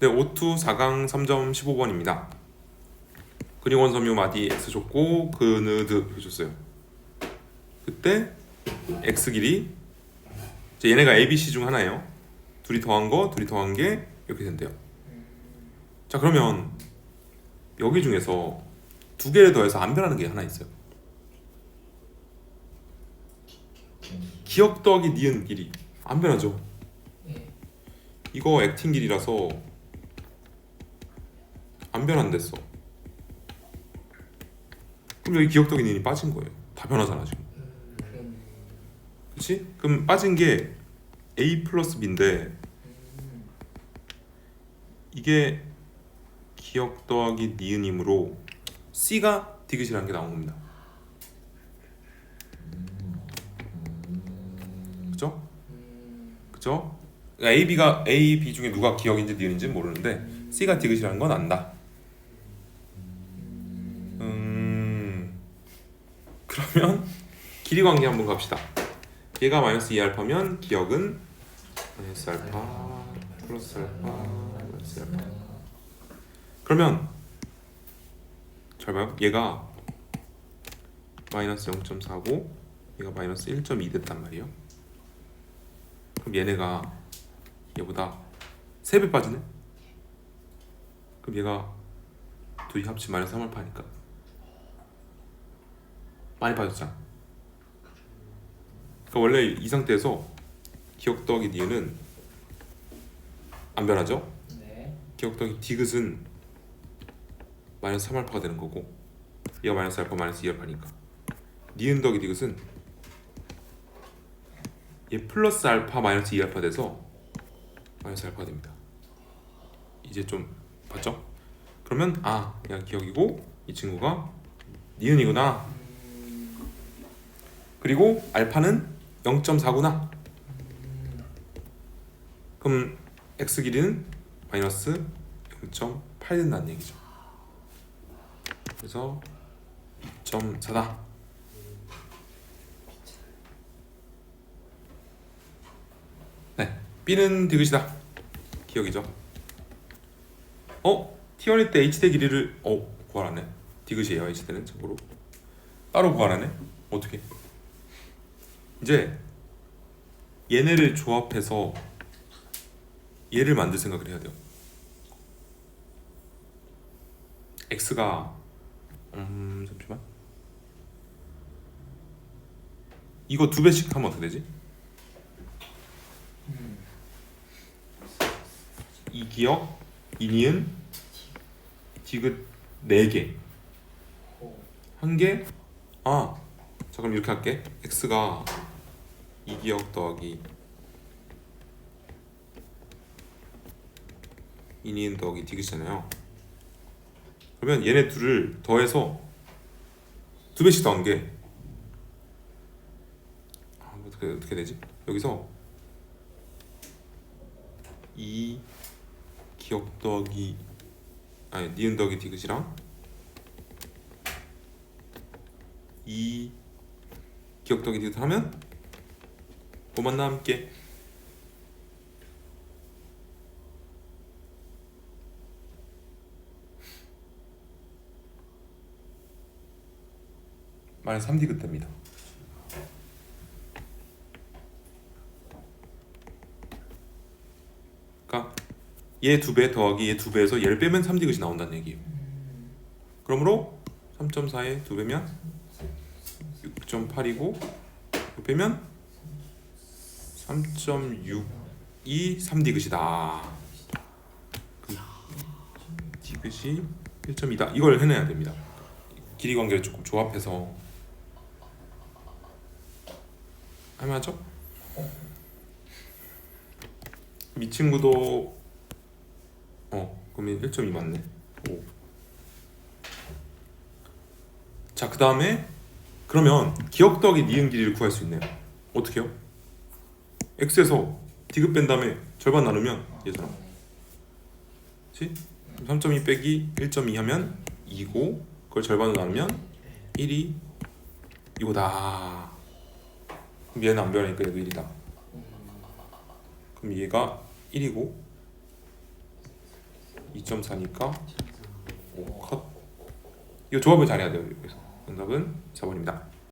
네, O2 4강 3.15번입니다. 근위원 섬유 마디 X 줬고 그느드 해줬어요. 그때 X 길이 이제 얘네가 A, B, C 중 하나예요. 둘이 더한 거, 둘이 더한 게 이렇게 된대요. 자 그러면 여기 중에서 두 개를 더해서 안 변하는 게 하나 있어요. 기억 더하기 니은 길이 안 변하죠. 예. 이거 액틴 길이라서 안 변한댔어. 그럼 여기 기억 더하기 니은이 빠진 거예요. 다 변하잖아 지금. 그렇지? 그럼 빠진 게 A 플러스 B인데 이게 기억 더하기 니은이므로 C가 디귿이라는 게 나온 겁니다. 그죠? 음, 그죠? 그러니까 A, B가 A, B 중에 누가 기억인지 니은인지 모르는데 C가 디귿이라는 건 안다. 그러면 길이 관계 한번 갑시다. 얘가 마이너스 2알파면 기억은 마이너스 알파 플러스 알파 마이너스 알파. 그러면 잘 봐요. 얘가 마이너스 0.4고 얘가 마이너스 1.2 됐단 말이에요. 그럼 얘네가 얘보다 3배 빠지네? 그럼 얘가 둘이 합치 마이너스 3알파니까 많이 빠졌잖아 그러니까 원래 이 상태에서 기억 더하기 니은은 안 변하죠? 네. 기억 더하기 디귿은 마이너스 3알파가 되는 거고 얘가 마이너스 알파 마이너스 2알파니까 니은 더하기 디귿은 얘 플러스 알파 마이너스 2알파 돼서 마이너스 알파가 됩니다 이제 좀 봤죠? 그러면 아 그냥 기억이고 이 친구가 니은이구나 그리고 알파는 0.4구나. 그럼 x 길이는 마이너스 0.8 된다는 얘기죠. 그래서 2.4다. 네 B는 디귿이다. 기억이죠? 어? T1일 때 H대 길이를 어 구하라네. 디귿이에요 H대는 참고로. 따로 구하라네. 어떻게 이제 얘네를 조합해서 얘를 만들 생각을 해야 돼요 X가 음 잠시만 이거 두 배씩 하면 어떻게 되지? 이 기억, 이 니은, 디귿 네 개. 호. 한 개. 아, 자 그럼 이렇게 할게. x가 이 기억 더하기 이 니은 더하기 디귿이잖아요. 그러면 얘네 둘을 더해서 두 배씩 더한 게 아, 어떻게 어떻게 되지? 여기서 이 기억 더하기 아니 니은 더하기 디귿이랑 이 기억 더하기 디귿 하면 뭐만 남게 마이너스 3디귿 됩니다. 그러니까 얘 두 배 더하기 얘 두 배에서 얘를 빼면 3디귿이 나온다는 얘기예요. 그러므로 3.4에 두 배면 6.8이고 빼면 3.6이 3디귿이다. 그 디귿이 1.2다. 이걸 해내야 됩니다. 길이 관계를 조금 조합해서 하면 하죠? 이 친구도 어 그러면 1.2 맞네. 오. 자, 그 다음에 그러면 기억 더하기 니은 길이를 구할 수 있네요. 어떻게요? X에서 디귿 뺀 다음에 절반 나누면 얘잖아. 그렇지? 3.2 빼기 1.2 하면 2고 그걸 절반으로 나누면 1이 이거다. 그럼 얘는 안 변하니까 얘도 1이다. 그럼 얘가 1이고 2.4니까 5 컷. 이거 조합을 잘해야 돼요. 그래서 정답은 4번입니다.